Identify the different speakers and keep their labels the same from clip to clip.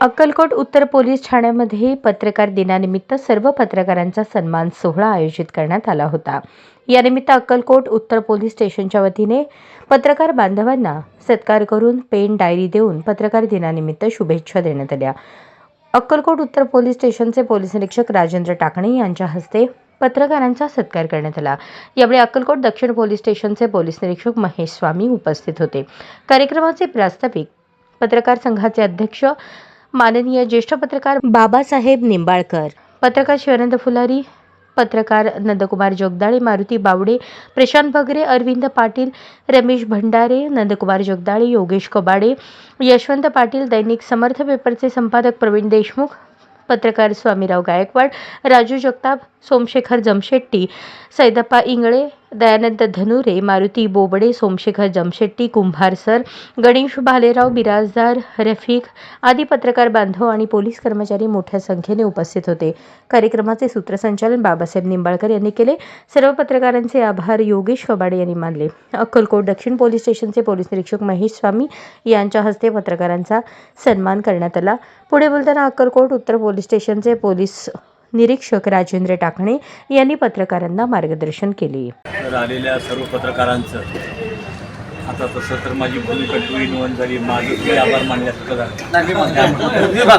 Speaker 1: अक्कलकोट उत्तर पोलीस ठाण्यामध्ये पत्रकार दिनानिमित्त सर्व पत्रकारांचा सन्मान सोहळा आयोजित करण्यात आला होता. यानिमित्त अक्कलकोट उत्तर पोलीस स्टेशनच्या वतीने पत्रकार बांधवांना सत्कार करून पेन डायरी देऊन पत्रकार दिनानिमित्त शुभेच्छा देण्यात आल्या. अक्कलकोट उत्तर पोलीस स्टेशनचे पोलीस निरीक्षक राजेंद्र टाकणे यांच्या हस्ते पत्रकारांचा सत्कार करण्यात आला. यावेळी अक्कलकोट दक्षिण पोलीस स्टेशनचे पोलीस निरीक्षक महेश स्वामी उपस्थित होते. कार्यक्रमाचे प्रास्ताविक पत्रकार संघाचे अध्यक्ष माननीय ज्येष्ठ पत्रकार बाबासाहेब निंबाळकर पत्रकार शिवानंद फुलारी पत्रकार नंदकुमार जोगदाळे मारुती बावडे प्रशांत भगरे अरविंद पाटील रमेश भंडारे नंदकुमार जोगदाळे योगेश कबाडे यशवंत पाटील दैनिक समर्थ पेपरचे संपादक प्रवीण देशमुख पत्रकार स्वामीराव गायकवाड राजू जगताप सोमशेखर जमशेट्टी सैदप्पा इंगळे दयानंद धनुरे मारुती बोबडे सोमशेखर जमशेट्टी कुंभार सर गणेश भालेराव बिराजदार रफीक आदी पत्रकार बांधव आणि पोलीस कर्मचारी मोठ्या संख्येने उपस्थित होते. कार्यक्रमाचे सूत्रसंचालन बाबासाहेब निंबाळकर यांनी केले. सर्व पत्रकारांचे आभार योगेश कबाडे यांनी मानले. अक्कलकोट दक्षिण पोलीस स्टेशनचे पोलीस निरीक्षक महेश स्वामी यांच्या हस्ते पत्रकारांचा सन्मान करण्यात आला. पुढे बोलताना अक्कलकोट उत्तर पोलीस स्टेशनचे पोलीस निरीक्षक राजेंद्र टाकणे यांनी पत्रकारांना मार्गदर्शन केले.
Speaker 2: तर आलेल्या सर्व पत्रकारांचं आता तसं तर माझी भूमिका टू इन वन झाली माझं ते आभार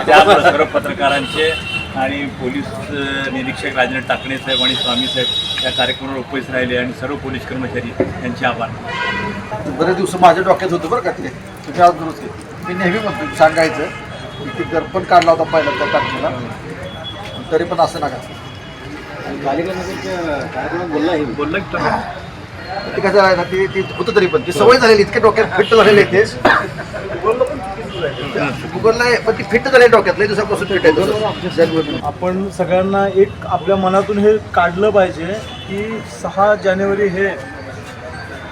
Speaker 2: त्यामुळे सर्व पत्रकारांचे आणि पोलीस निरीक्षक राजेंद्र टाकणे साहेब आणि स्वामी साहेब या कार्यक्रमावर उपस्थित राहिले आणि सर्व पोलीस कर्मचारी यांचे आभार.
Speaker 3: बरेच दिवस माझ्या डोक्यात होतं बरं का ते. तुम्ही आज दुरुस्त केलं. मी नेहमी म्हणतो सांगायचं की ते दर्पण काढला होता पहिला त्या तारखेला तरी पण असं नका? ते कसं आहे ना ते ते होतं तरी पण. ती सवय झालेली इतक्या डोक्यात फिट्ट झालेले ते. गुगलला पण ती झालेली डोक्यात. लई दिवसापासून फिट आहे
Speaker 4: आपण सगळ्यांना एक आपल्या मनातून हे काढलं पाहिजे की सहा जानेवारी हे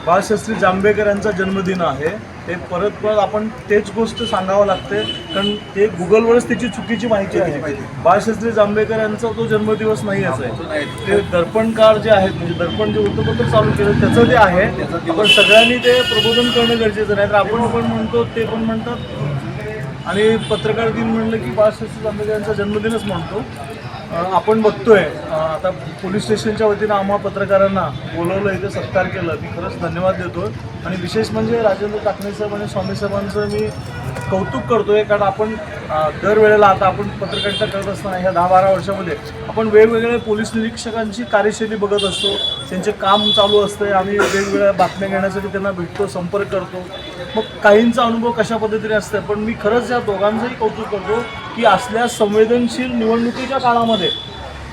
Speaker 4: बाळशास्त्री जांभेकर यांचा जन्मदिन आहे. हे परत परत आपण तेच गोष्ट सांगावं लागते. कारण ते गुगलवरच त्याची चुकीची माहिती आहे. बाळशास्त्री जांभेकर यांचा तो जन्मदिवस नाही असं आहे. ते दर्पणकार जे आहेत म्हणजे दर्पण जे वृत्तपत्र चालू केलं त्याचं ते आहे आपण सगळ्यांनी ते प्रबोधन करणं गरजेचं नाही तर आपण पण म्हणतो ते पण म्हणतात. आणि पत्रकार दिन म्हणलं की बाळशास्त्री जांभेकर यांचा जन्मदिनच म्हणतो. आपण बघतोय आता पोलीस स्टेशनच्या वतीनं आम्हा पत्रकारांना बोलवलं इथे सत्कार केलं. मी खरंच धन्यवाद देतो आणि विशेष म्हणजे राजेंद्र टाकणे साहेब आणि स्वामी साहेबांचं मी कौतुक करतोय कारण आपण दरवेळेला आता आपण पत्रकारिता करत असताना ह्या दहा बारा वर्षामध्ये आपण वेगवेगळ्या पोलीस निरीक्षकांची कार्यशैली बघत असतो. त्यांचे काम चालू असतं आम्ही वेगवेगळ्या बातम्या घेण्यासाठी त्यांना भेटतो संपर्क करतो. मग काहींचा अनुभव कशा पद्धतीने असतं पण मी खरंच या दोघांचंही कौतुक करतो की असल्या संवेदनशील निवडणुकीच्या काळामध्ये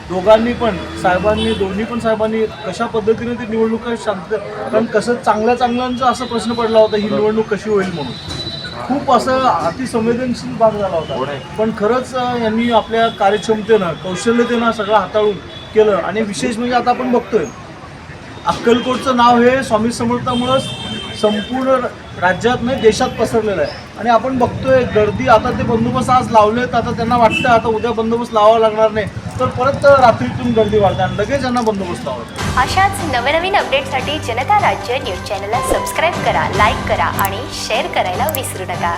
Speaker 4: दोघांनी पण साहेबांनी दोन्ही पण साहेबांनी कशा पद्धतीने ती निवडणुका शांत कारण कसं चांगल्या चांगल्यांचा असा प्रश्न पडला होता ही निवडणूक कशी होईल म्हणून. खूप असं अतिसंवेदनशील भाग झाला होता. पण खरंच यांनी आपल्या कार्यक्षमतेनं कौशल्यतेनं सगळं हाताळून केलं. आणि विशेष म्हणजे आता आपण बघतोय अक्कलकोटचं नाव हे स्वामी समर्थामुळं संपूर्ण राज्यात नाही देशात पसरलेलं आहे. आणि आपण बघतोय गर्दी आता ते बंदोबस्त आज लावलेत आता त्यांना वाटतं आता उद्या बंदोबस्त लावावा लागणार नाही. तर परत रात्रीतून गर्दी वाढते आणि लगेच यांना बंदोबस्त आवडतो
Speaker 5: अशाच नवनवीन अपडेटसाठी जनता राज्य न्यूज चॅनलला सबस्क्राईब करा लाईक करा आणि शेअर करायला विसरू नका.